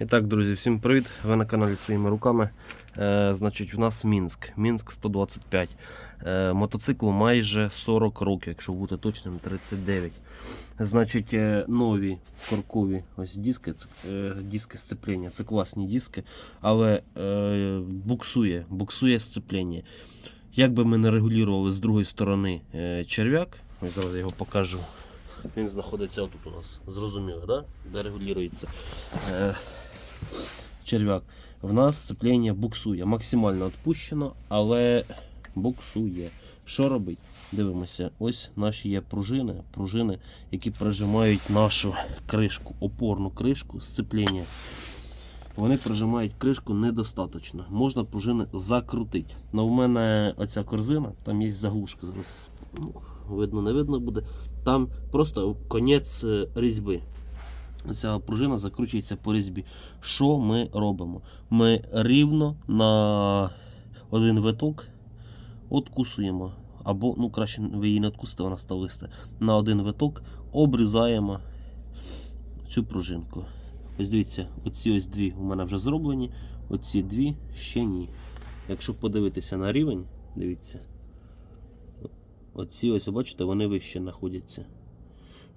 І так, друзі, всім привіт! Ви на каналі своїми руками. Е, значить, у нас Мінськ. Мінськ 125. Е, мотоциклу майже 40 років, якщо бути точним, 39. Значить, е, нові коркові ось диски, е, диски сцеплення. Це класні диски, але е, буксує, буксує сцеплення. Як би ми не регулювали з другої сторони е, черв'як, ось зараз його покажу. Він знаходиться отут у нас. Зрозуміло, да? де регулюється. Е, черв'як. В нас сцеплення буксує. Максимально відпущено, але буксує. Що робить? Дивимося, ось наші є пружини, пружини, які прижимають нашу кришку, опорну кришку сцеплення. Вони прижимають кришку недостаточно. Можна пружини закрутити. Но в мене оця корзина, там є заглушка. Зараз ну, видно, не видно буде. Там просто конець е, різьби. Ця пружина закручується по різьбі. Що ми робимо? Ми рівно на один виток откусуємо. Або, ну краще ви її не откусите, вона стависте. На один виток обрізаємо цю пружинку. Ось дивіться, оці ось дві у мене вже зроблені, оці дві ще ні. Якщо подивитися на рівень, дивіться. Оці ось, бачите, вони вище знаходяться.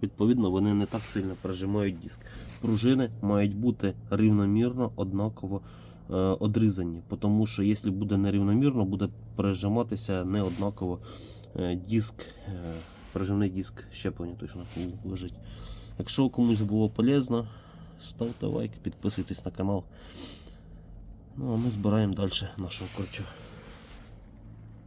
Відповідно, вони не так сильно прижимають диск. Пружини мають бути рівномірно, однаково е, одрізані. Тому що якщо буде нерівномірно, буде прижиматися неоднаково е, диск, е, прижимний диск щеплення точно лежить. Якщо комусь було полезно, ставте лайк, підписуйтесь на канал. Ну а ми збираємо далі нашого корчу.